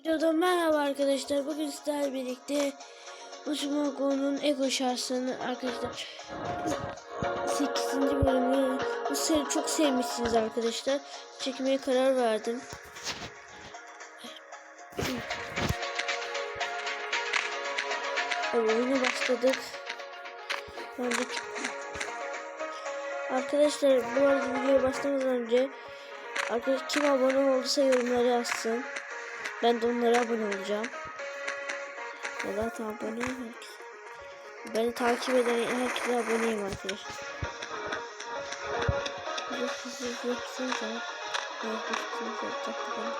Videoda merhaba arkadaşlar. Bugün sizlerle birlikte Usumago'nun Ego şarkısını arkadaşlar 8. bölümü bu seri çok sevmişsiniz arkadaşlar. Çekmeye karar verdim. Evet, oyuna başladık. Arkadaşlar bu arada videoya başlamadan önce Arkadaş kim abone olduysa yorumlara yazsın. Ben de onlara abone olacağım. Ya zaten aboneyim herkes. Beni takip eden herkese aboneyim arkadaşlar. Bir siz izleyeceksiniz ya. İzleyeceksiniz ya. Takipten.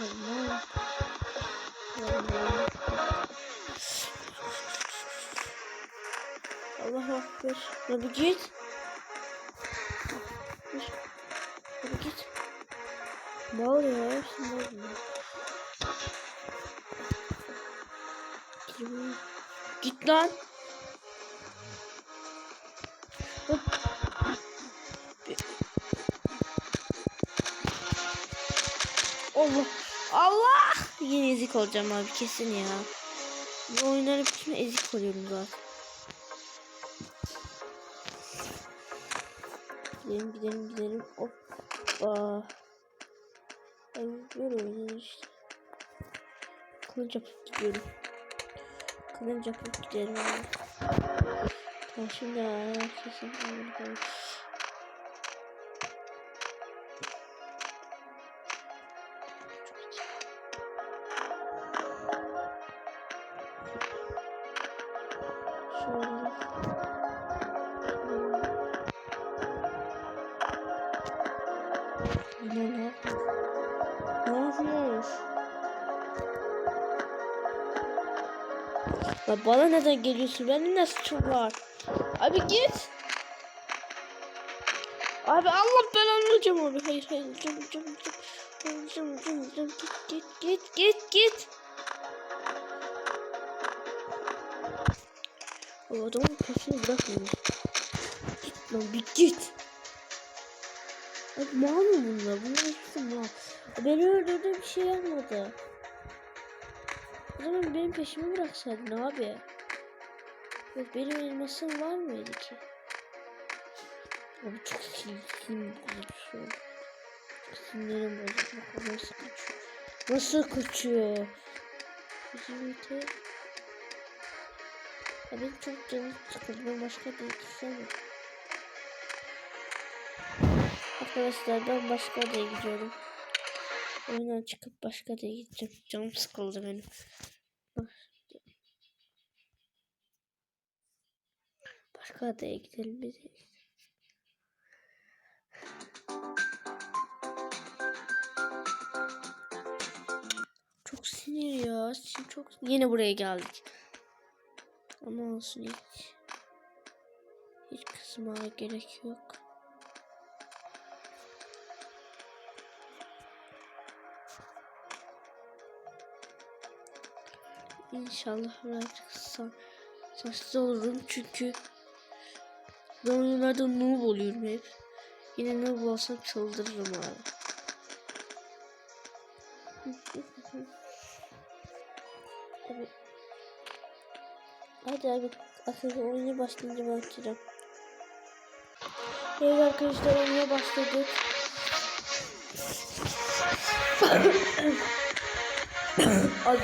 Allah. Allah. Akbar. Ya bir git. Bir. Hadi git. Ne oluyor? Şimdi? Git- Git lan. Hop. Allah. Allah. Yine ezik olacağım abi kesin ya. Bu oyunları bütün ezik oluyorum zaten. Gidelim gidelim gidelim. Hoppa. Böyle. Kılıç yapıp gidiyorum. Kılıç yapıp gidelim. Tamam şimdi sesim Ya bana neden geliyorsun? Benim ne suçum var? Abi git. Abi Allah ben alacağım abi. Hayır hayır alacağım alacağım alacağım. Alacağım alacağım alacağım. Git git git git git. O adamın peşini bırakmıyor. Git lan bir git. Abi mal mı bunlar? Bunlar hepsi mal. Beni öldürdü bir şey yapmadı. O zaman benim peşimi bıraksaydın abi. Yok benim elmasım var mıydı ki? Abi çok sinirli konuşuyor. Çok sinirim o nasıl kaçıyor. Nasıl kaçıyor? Ya benim çok canım sıkıldı. Ben başka bir istemiyorum. Arkadaşlar ben başka adaya gidiyorum. Oyundan çıkıp başka adaya gideceğim. Canım sıkıldı benim. Başka adaya gidelim biz. Çok sinir ya. Şimdi çok yine buraya geldik. Ama olsun hiç. Hiç kızmaya gerek yok. İnşallah birazcık sa olurum çünkü ben oyunlarda noob oluyorum hep. Yine noob olsam çıldırırım abi. Hadi abi akıllı oyuna başlayınca ben açacağım. Evet arkadaşlar oyuna başladık. abi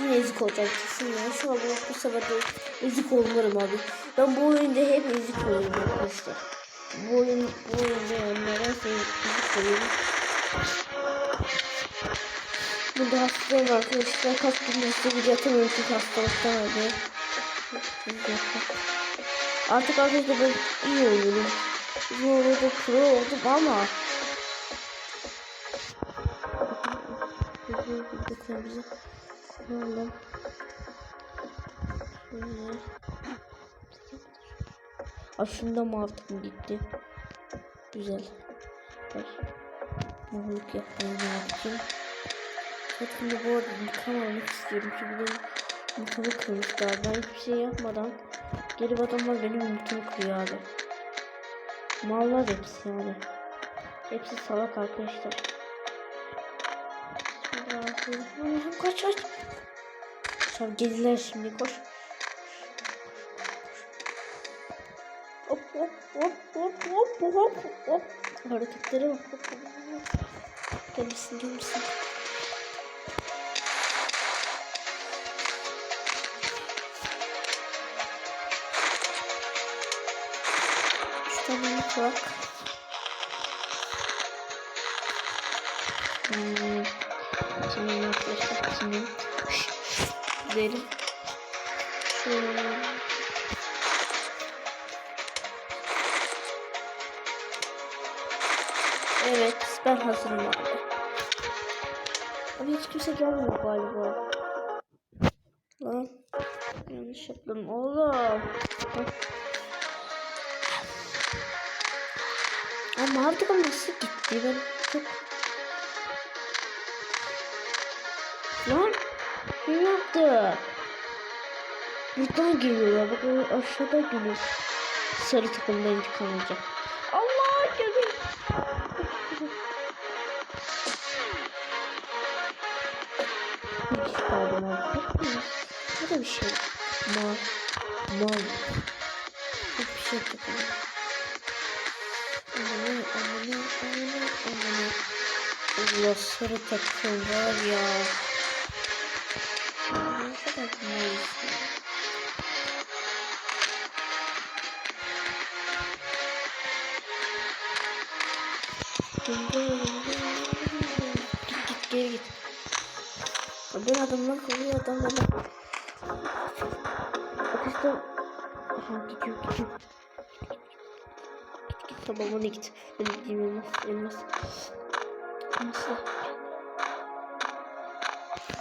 yine ezik olacak kesin ya. Şu an bu, bu sefer de ezik olmarım abi. Ben bu oyunda hep ezik oluyorum arkadaşlar. Bu oyun, bu oyunda yani nedense ezik oluyorum. Burada hastayım arkadaşlar. Kaç gündür size video atamıyorum çünkü hastalıktan abi. Artık arkadaşlar ben iyi oluyorum. Bu arada pro oldum ama Lütfen bize Oğlum. Şöyle. Aslında mantığım gitti. Güzel. Ver. Muhluk yapmayı yaptım. Şimdi bu arada intikam almak istiyorum. Çünkü benim yumurtamı kırmışlar. Ben hiçbir şey yapmadan geri adamlar benim yumurtamı kırıyor abi. Mallar hepsi yani. Hepsi salak arkadaşlar. Kaç kaç. Tamam geldiler şimdi koş. Hop hop hop hop hop hop hop. Hareketlere bak. Hop, hop, hop. Gelmişsin. Üç tane bak. Hmm. Şimdi arkadaşlar şimdi gidelim. Şöyle. Evet ben hazırım abi. Abi hiç kimse gelmiyor galiba. Lan yanlış yaptım oğlum. Ama artık nasıl gitti ben çok Buradan geliyor ya. Bak aşağıda geliyor. Sarı takımda intikam alacak. Allah geliyor. Hiç pardon artık. Bu da bir şey. Mal. Mal. Çok bir şey takılıyor. Amına amına amına amına. Allah sarı takım var ya. Bana. Bak işte. Aha gidiyor gidiyor. Git git tamam ona git. Ben gideyim elmas elmas. Elmasla.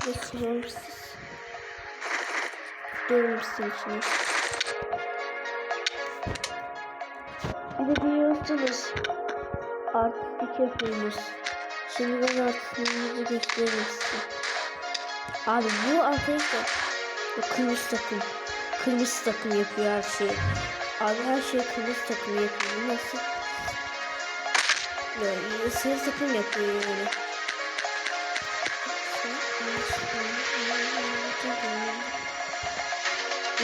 Nasıl olmuşsunuz? Görmüşsün içine. Bir de biliyorsunuz. Artistik yapıyoruz. Şimdi ben artistliğimizi göstereyim size. Abi bu arkadaşlar bu kırmızı takım. Kırmızı takım yapıyor her şeyi. Abi her şeyi kırmızı takım yapıyor. Bu Nasıl? Ya, sarı takım yapıyor yani.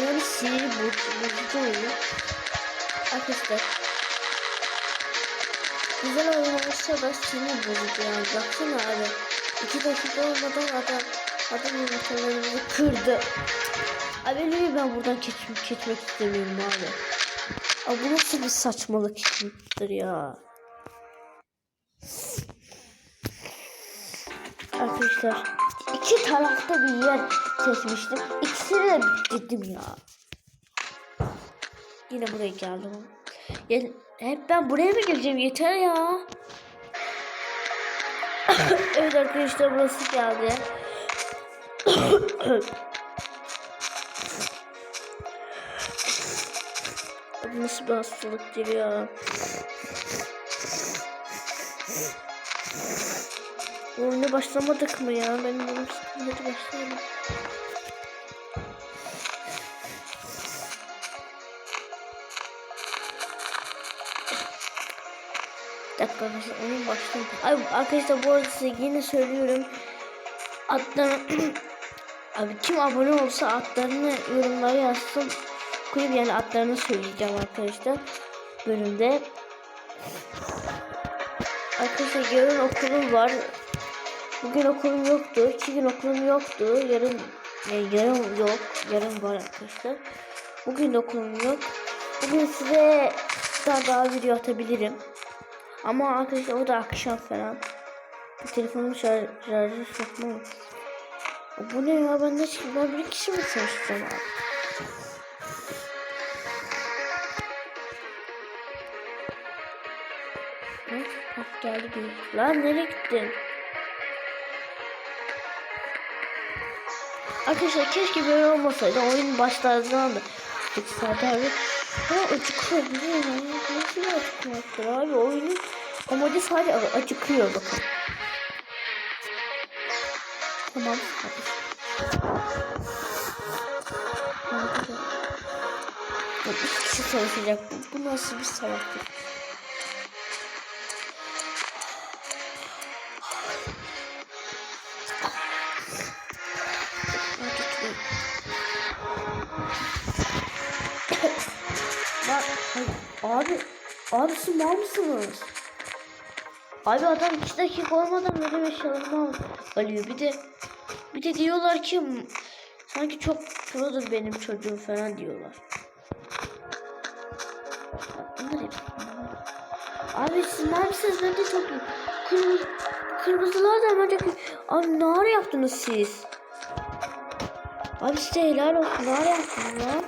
Yani sinir bozucu oyunu. Arkadaşlar. Güzel oyun olsa da sinir bozucu yani. Baksana abi. İki dakika olmadan adam adam yumurtalarımızı kırdı. Abi niye ben buradan geçmek, geçmek istemiyorum abi. Abi bu nasıl bir saçmalıktır ya. Arkadaşlar iki tarafta bir yer seçmiştim. İkisini de bitirdim ya. Yine buraya geldim. Yani hep ben buraya mı geleceğim? Yeter ya. evet arkadaşlar burası geldi. Nasıl bir hastalıktır ya? Oyuna başlamadık mı ya? Ben bunu hadi başlayalım. Dakika arkadaşlar oyun başladı. Abi arkadaşlar bu arada size yine söylüyorum. Adlarını Abi kim abone olsa adlarını yorumlara yazsın. Kulüp yani adlarını söyleyeceğim arkadaşlar. Bölümde. Arkadaşlar yarın okulum var. Bugün okulum yoktu. iki gün okulum yoktu. Yarın yani yarın yok. Yarın var arkadaşlar. Bugün okulum yok. Bugün size daha daha video atabilirim. Ama arkadaşlar o da akşam falan. Bu telefonum şarj, şarjı sokmam. Bu ne ya ben de ben bir kişi mi çalışacağım abi? Ne? Bak geldi bir. Lan nereye gittin? Arkadaşlar keşke böyle olmasaydı. Oyun başlarından da çıksaydı abi. Ha acıkıyor. Ne ya? Nasıl acıkmaktır abi? Oyunun amacı sadece acıkıyor bakın. Tamam. Hadi. Üç kişi savaşacak. Bu nasıl bir savaştır? Abi, abi siz mal mısınız? Abi adam 2 dakika olmadan benim eşyalarımı alıyor. Bir de bir de diyorlar ki sanki çok produr benim çocuğum falan diyorlar. Bunlar hepsi Abi siz mal mısınız? Ben de çok kırmızı, kırmızılar da bence Abi nar yaptınız siz. Abi size helal olsun. Nar yaptınız lan.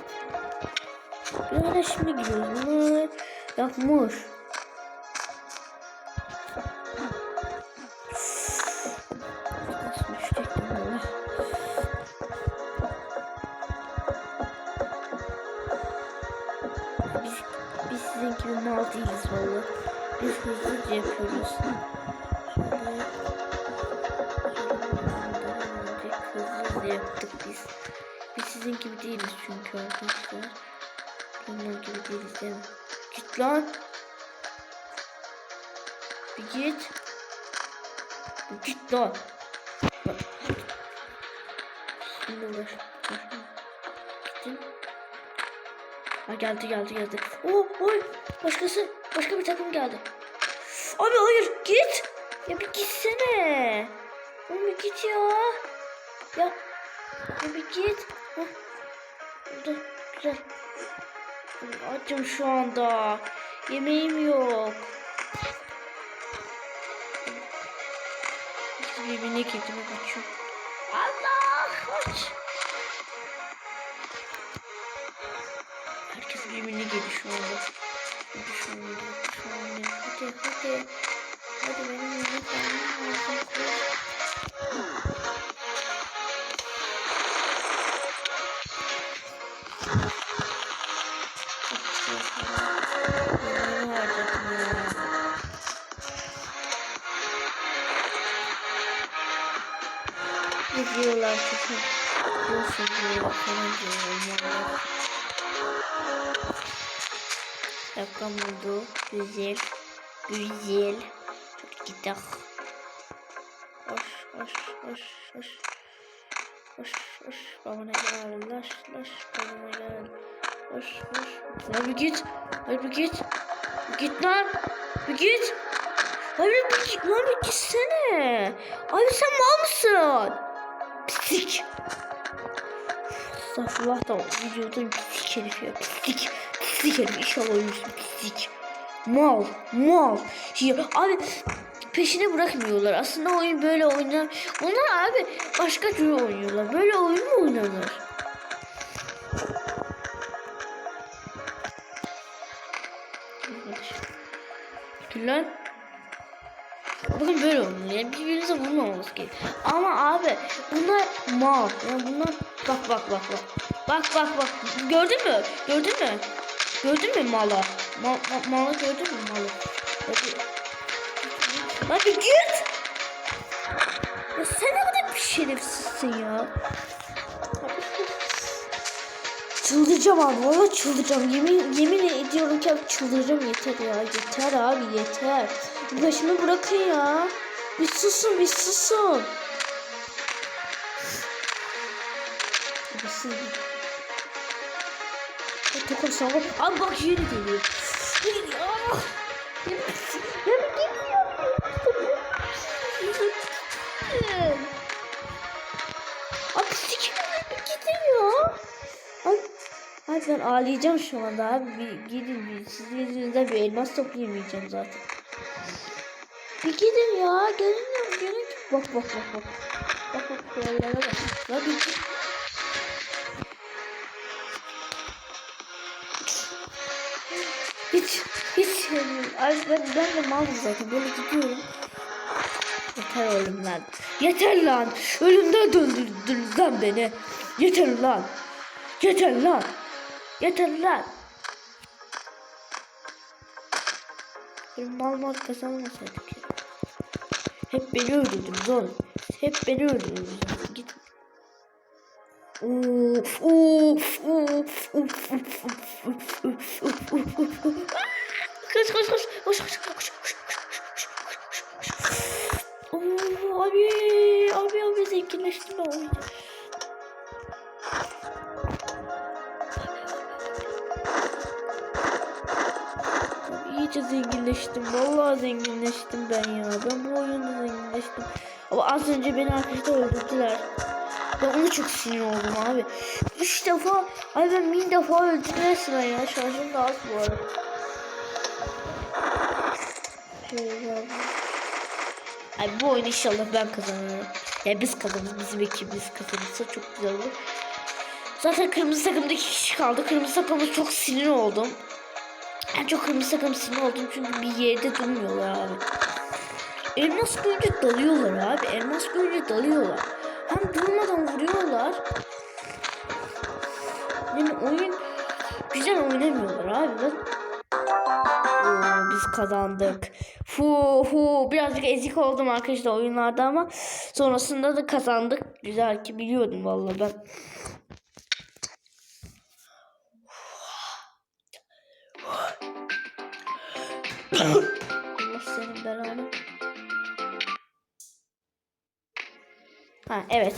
De şimdi gidiyoruz. Bunu yapmış. Yaptık biz. Biz sizin gibi değiliz çünkü arkadaşlar. Bunlar gibi değiliz değil mi? Git lan. Bir git. Bir git lan. Şimdi uğraş. Gittim. Ha geldi geldi geldi. Oo oy. Başkası. Başka bir takım geldi. Abi hayır git. Ya bir gitsene. Oğlum git. Ya. Bir git. Heh. Dur. Güzel. Açım şu anda. Yemeğim yok. Birbirine girdi mi kaçıyor. Allah kaç. Herkes birbirine girdi şu anda. Şu anda. Şu anda. Hadi. Hadi Kesin. Diyorsun diyorlar falan diyorlar. Dakika oldu. Güzel. Güzel. Çok gidelim. Hoş hoş hoş hoş. Hoş hoş. Babana gel. Laş laş. Babana gel. Hoş hoş. Lan bir git. Hadi bir git. Git lan. Bir git. Hayır bir git lan bir gitsene. Abi sen mal mısın? Pislik. Estağfurullah da videoda pislik herif ya pislik. Pislik herif inşallah ölürsün pislik. Mal, mal. Ya, abi peşine bırakmıyorlar. Aslında oyun böyle oynar. Onlar abi başka türlü oynuyorlar. Böyle oyun mu oynanır? Lan. Bakın böyle olmuyor. Yani birbirinize vurmamamız gerekiyor. Ama abi bunlar mal. Yani bunlar bak bak bak bak. Bak bak bak. Gördün mü? Gördün mü? Gördün mü malı? Ma ma malı gördün mü malı? Hadi git. Ya sen ne kadar bir şerefsizsin ya. Çıldıracağım abi valla çıldıracağım. Yemin, yemin ediyorum ki abi çıldıracağım yeter ya. Yeter abi yeter. Başımı bırakın ya. Bir susun bir susun. Bir susun. Takım sana. Abi bak yeri geliyor. Bir geliyor. Abi gidiyor. Abi, abi ben ağlayacağım şu anda abi. Gidin. Sizin yüzünüzden bir elmas toplayamayacağım zaten. Bir gidin ya. Gelin ya. Gelin. Bak bak bak bak. Bak bak şuralara bak. Ya bir. Hiç, hiç sevmiyorum. Abi ben, ben de malım zaten. Böyle gidiyorum. Yeter oğlum lan. Yeter lan. Ölümden döndürdünüz lan beni. Yeter lan. Yeter lan. Yeter lan. Bir mal mal kazanmasaydık ya. Hep beni öldürdünüz oğlum. Hep beni öldürdünüz. Git. Of of of of of of of of of of Koş koş koş koş koş koş koş koş Oo, abi abi abi zenginleştim ben oyunu. Oynadıkça zenginleştim. Vallahi zenginleştim ben ya. Ben bu oyunda zenginleştim. Ama az önce beni arkadaşlar öldürdüler. Ben ona çok sinir oldum abi. Üç defa, ay ben bin defa öldüm ya. Şarjım da az bu arada. Ay bu oyunu inşallah ben kazanırım. Yani biz kazanırız. Bizim ekibimiz kazanırsa çok güzel olur. Zaten kırmızı takımda iki kişi kaldı. Kırmızı takımda çok sinir oldum. En çok kırmızı sinir oldum çünkü bir yerde durmuyorlar abi. Elmas görünce dalıyorlar abi. Elmas görünce dalıyorlar. Hem durmadan vuruyorlar. Yani oyun güzel oynamıyorlar abi. Ben... Oo, biz kazandık. Fu fu birazcık ezik oldum arkadaşlar oyunlarda ama sonrasında da kazandık. Güzel ki biliyordum vallahi ben. Allah. Ha evet.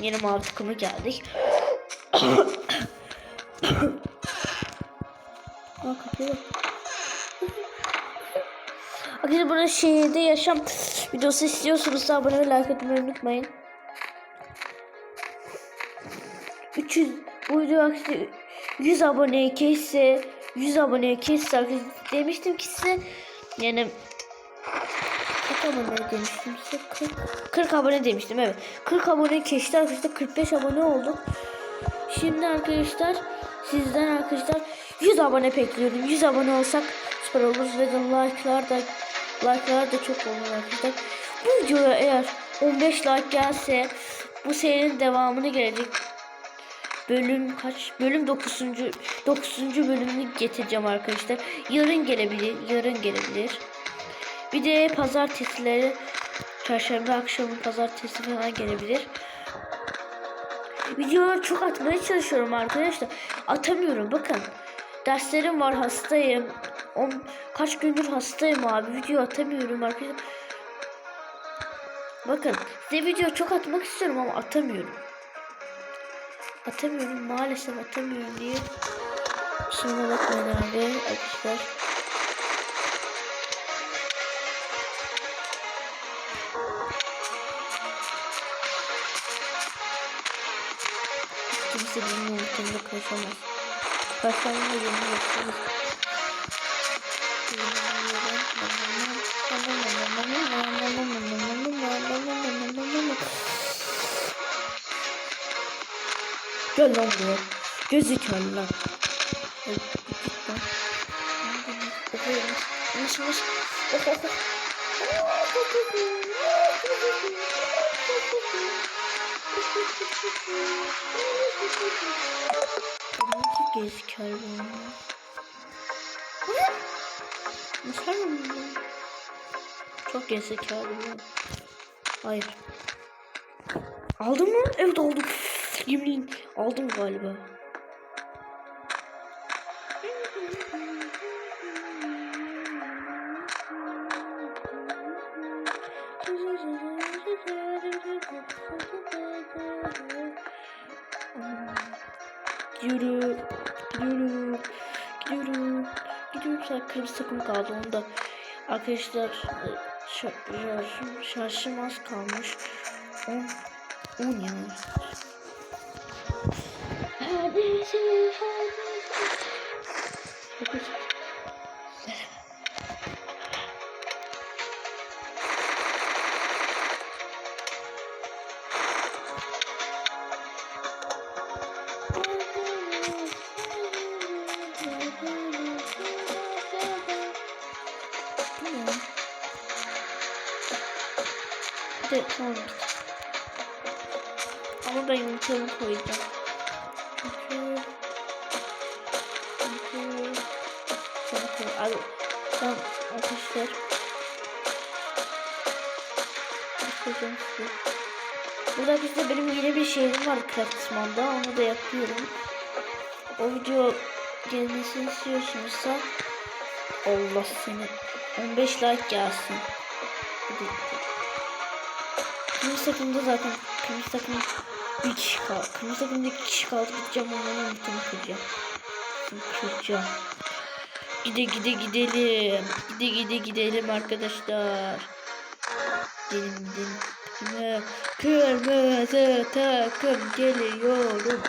Yeni mavi takımı geldik. Aa kapıyor. Arkadaşlar burada şehirde yaşam videosu istiyorsanız da abone ve like atmayı unutmayın. 300 bu video arkadaşlar 100 aboneye kesse 100 aboneye kesse arkadaşlar demiştim ki size. Yani kaç abone demiştim size 40, 40 abone demiştim evet. 40 abone geçti arkadaşlar 45 abone olduk şimdi arkadaşlar sizden arkadaşlar 100 abone bekliyorum 100 abone olsak süper olur ve like'lar da like'lar da çok olur arkadaşlar. Bu videoya eğer 15 like gelse bu serinin devamını gelecek bölüm kaç bölüm 9. 9. bölümünü getireceğim arkadaşlar. Yarın gelebilir, yarın gelebilir. Bir de pazartesileri çarşamba akşamı pazartesi falan gelebilir. Videoları çok atmaya çalışıyorum arkadaşlar. Atamıyorum bakın. Derslerim var hastayım. On, kaç gündür hastayım abi. Video atamıyorum arkadaşlar. Bakın size video çok atmak istiyorum ama atamıyorum. Atamıyorum maalesef atamıyorum diye. Şimdi bakmayın abi arkadaşlar. Kimse benim yöntemde karışamaz. Karşılarına yeni yapıyoruz. Gel lan buraya. Gözüküyor lan. Çok gezekalı bu. Hayır. Aldın mı? Evet aldım. Yemin aldım galiba. Gidiyorum. Gidiyorum. Gidiyorum. Gidiyorum. Sen kırmızı takım kaldı onda. Arkadaşlar şarjım, şarjım az kalmış. 10 10 yani. Hadi hadi. Evet tamam. Ama ben yumurtamı koyacağım. Abi... Tamam arkadaşlar. Göstereceğim size. Burada arkadaşlar benim yeni bir şehrim var Craftsman'da. Onu da yapıyorum. O video gelmesini istiyorsunuzsa Allah seni 15 like gelsin. Kırmızı takımda zaten kırmızı takım bir kişi kaldı. Kırmızı takımda iki kişi kaldı. Gideceğim onların umutunu kıracağım. Kıracağım. Gide gide gidelim. Gide gide gidelim arkadaşlar. Gidelim gidelim. Kırmızı takım geliyorum.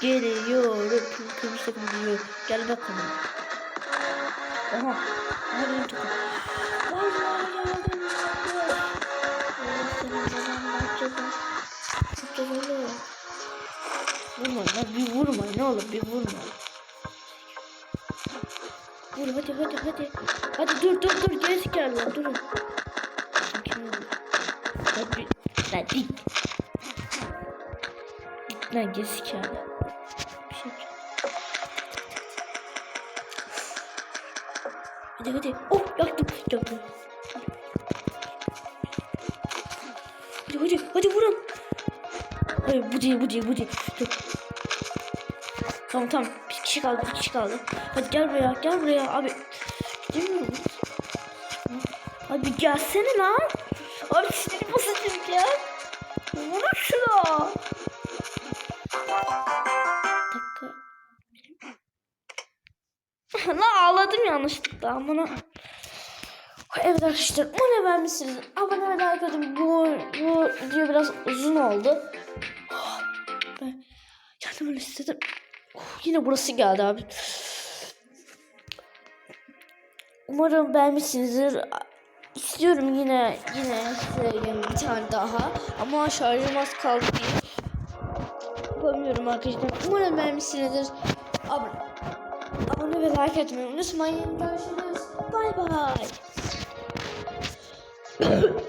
Geliyorum. Kırmızı takım geliyor. Gel bakalım. Aha. Aha benim takım. Vurma ne olur bir vurma. Vur hadi hadi hadi. Hadi dur dur dur gerisi gel lan durun. Hadi lan dik. Git lan gerisi gel. Bir şey. Hadi hadi. Oh yaktım yaktım. Hadi hadi hadi vurun. Hayır bu değil bu değil bu değil. Dur. Tamam tamam bir kişi kaldı bir kişi kaldı. Hadi gel buraya gel buraya abi. Gidemiyorum. Abi gelsene lan. Abi sinir bozucu ya. Vur şuna. Lan ağladım yanlışlıkla amına. Evet arkadaşlar umarım beğenmişsiniz. Abone ve like atın. Bu, bu video biraz uzun oldu. Ben kendim istedim. Yine burası geldi abi. Umarım beğenmişsinizdir. İstiyorum yine yine söyleyeyim bir tane daha. Ama şarjım az kaldı diye. Yapamıyorum arkadaşlar. Umarım beğenmişsinizdir. Abone, abone ve like etmeyi unutmayın. Görüşürüz. Bay bay.